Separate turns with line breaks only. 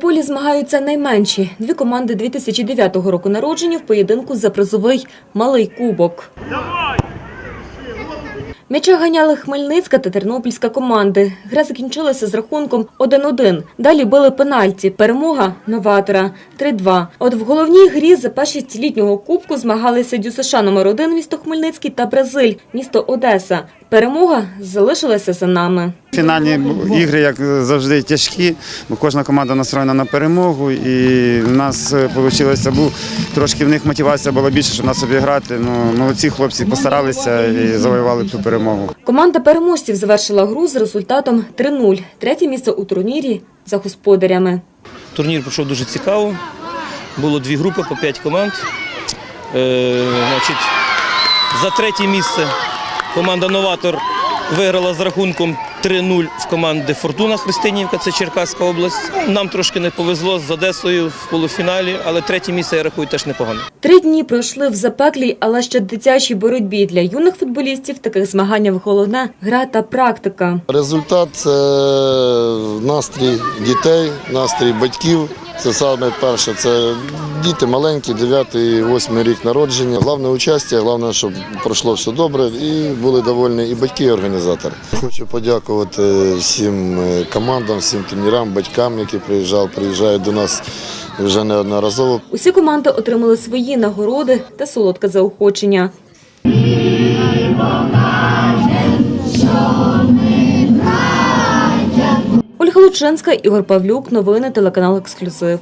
полі змагаються найменші. Дві команди 2009 року народження в поєдинку за призовий малий кубок. М'яча ганяли Хмельницька та Тернопільська команди. Гра закінчилася з рахунком 1-1. Далі били пенальті. Перемога новатора 3-2. От в головній грі за першість літнього кубку змагалися ДЮСШ номер 1 місто Хмельницький та Бразиль місто Одеса. Перемога залишилася за нами.
Фінальні ігри, як завжди, тяжкі, бо кожна команда настроєна на перемогу. І в нас вийшло, був трошки в них мотивація була більше, щоб нас обіграти. Ну, молодці хлопці постаралися і завоювали цю перемогу.
Команда переможців завершила гру з результатом 3-0. Третє місце у турнірі за господарями.
Турнір пройшов дуже цікаво. Було дві групи по п'ять команд. Е, значить, за третє місце команда Новатор виграла з рахунком 3-0 в команди Фортуна Христинівка, це Черкаська область. Нам трошки не повезло з Одесою в полуфіналі, але третє місце я рахую теж непогано.
Три дні пройшли в запеклій, але ще дитячій боротьбі для юних футболістів. в Таких змаганнях головне гра та практика.
Результат це настрій дітей, настрій батьків. Це саме перше. Це діти маленькі, 9-8 рік народження. Головне участь, головне, щоб пройшло все добре і були довольні і батьки, і організатори. Хочу подякувати всім е, командам, всім тренерам, батькам, які приїжджали, приїжджають до нас вже неодноразово.
Усі команди отримали свої нагороди та солодке заохочення. Лученська, Ігор Павлюк. Новини телеканал Ексклюзив.